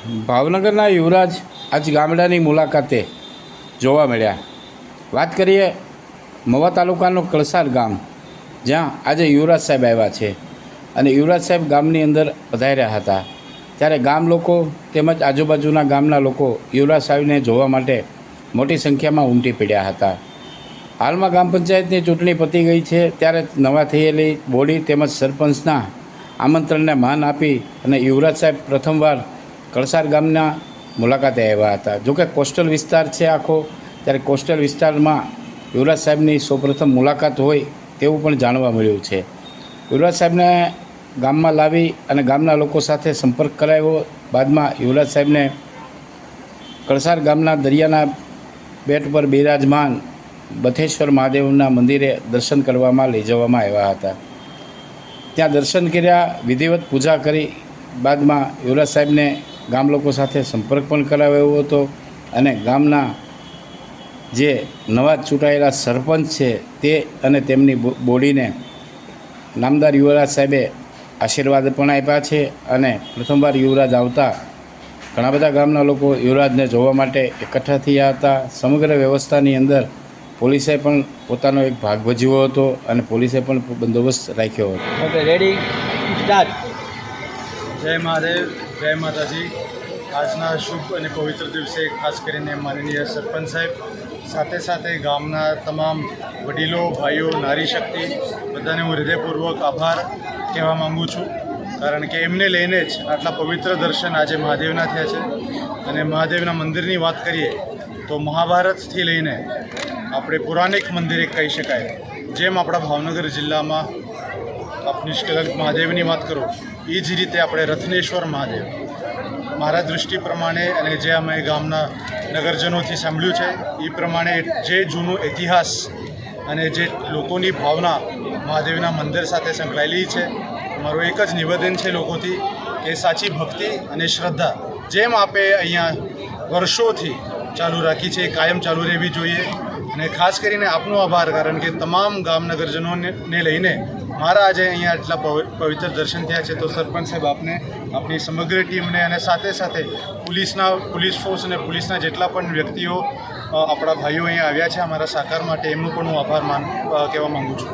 ભાવનગરના યુવરાજ આજ ગામડાની મુલાકાતે જોવા મળ્યા. વાત કરીએ મવા તાલુકાનું કળસાર ગામ, જ્યાં આજે યુવરાજ સાહેબ આવ્યા છે. અને યુવરાજ સાહેબ ગામની અંદર પધાર્યા હતા. ત્યારે ગામ લોકો તેમજ આજુબાજુના ગામના લોકો યુવરાજ સાહેબને જોવા માટે મોટી સંખ્યામાં ઉમટી પડ્યા હતા. હાલમાં ગ્રામ પંચાયતની ચૂંટણી પતી ગઈ છે, ત્યારે નવા થયેલી બોડી તેમજ સરપંચના આમંત્રણને માન આપી અને યુવરાજ સાહેબ પ્રથમવાર કળસાર ગામના મુલાકાતે આવ્યા હતા. જોકે કોસ્ટલ વિસ્તાર છે આખો, ત્યારે કોસ્ટલ વિસ્તારમાં યુવરાજ સાહેબની સૌપ્રથમ મુલાકાત હોય તેવું પણ જાણવા મળ્યું છે. યુવરાજ સાહેબને ગામમાં લાવી અને ગામના લોકો સાથે સંપર્ક કરાવ્યો. બાદમાં યુવરાજ સાહેબને કળસાર ગામના દરિયાના બેટ પર બિરાજમાન બથેશ્વર મહાદેવના મંદિરે દર્શન કરવામાં લઈ જવામાં આવ્યા હતા. ત્યાં દર્શન કર્યા, વિધિવત પૂજા કરી. બાદમાં યુવરાજ સાહેબને ગામ લોકો સાથે સંપર્ક પણ કરાવ્યો હતો. અને ગામના જે નવા ચૂંટાયેલા સરપંચ છે તે અને તેમની બો- બોડીને નામદાર યુવરાજ સાહેબે આશીર્વાદ પણ આપ્યા છે અને પ્રથમવાર યુવરાજ આવતા ઘણા બધા ગામના લોકો યુવરાજને જોવા માટે એકઠા થયા હતા. સમગ્ર વ્યવસ્થાની અંદર પોલીસે પણ પોતાનો એક ભાગ ભજવ્યો હતો અને પોલીસે પણ બંદોબસ્ત રાખ્યો હતો. ઓકે રેડી સ્ટાર્ટ જય મહાદેવ. જય માતાજી. આજના શુભ અને પવિત્ર દિવસે ખાસ કરીને માનનીય સરપંચ સાહેબ, સાથે સાથે ગામના તમામ વડીલો, ભાઈઓ, નારી શક્તિ, બધાને હું હૃદયપૂર્વક આભાર કહેવા માગું છું. કારણ કે એમને લઈને જ આટલા પવિત્ર દર્શન આજે મહાદેવના થયા છે. અને મહાદેવના મંદિરની વાત કરીએ, તો મહાભારતથી લઈને આપણે પુરાણિક મંદિર કહી શકાય, જેમ આપણા ભાવનગર જિલ્લામાં નિષ્કલંક મહાદેવની વાત કરું, એ જ રીતે આપણે રત્નેશ્વર મહાદેવ. મારા દૃષ્ટિ પ્રમાણે અને જે અમે ગામના નગરજનોથી સાંભળ્યું છે, એ પ્રમાણે જે જૂનો ઇતિહાસ અને જે લોકોની ભાવના મહાદેવના મંદિર સાથે સંકળાયેલી છે, મારું એક જ નિવેદન છે લોકોથી કે સાચી ભક્તિ અને શ્રદ્ધા જેમ આપે અહીંયા વર્ષોથી ચાલુ રાખી છે, કાયમ ચાલુ રહેવી જોઈએ. અને ખાસ કરીને આપનો આભાર, કારણ કે તમામ ગામનગરજનોને નગરજનોને લઈને મારા આજે અહીંયા પવિ- પવિત્ર દર્શન થયા છે, તો સરપંચ સાહેબ આપને આપની સમગ્ર ટીમને અને સાથે સાથે પોલીસના, પોલીસ ફોર્સ અને પોલીસના જેટલા પણ વ્યક્તિઓ આપણા ભાઈઓ અહીંયા આવ્યા છે અમારા સાકાર માટે, એમનો પણ હું આભાર માન કહેવા માગું છું.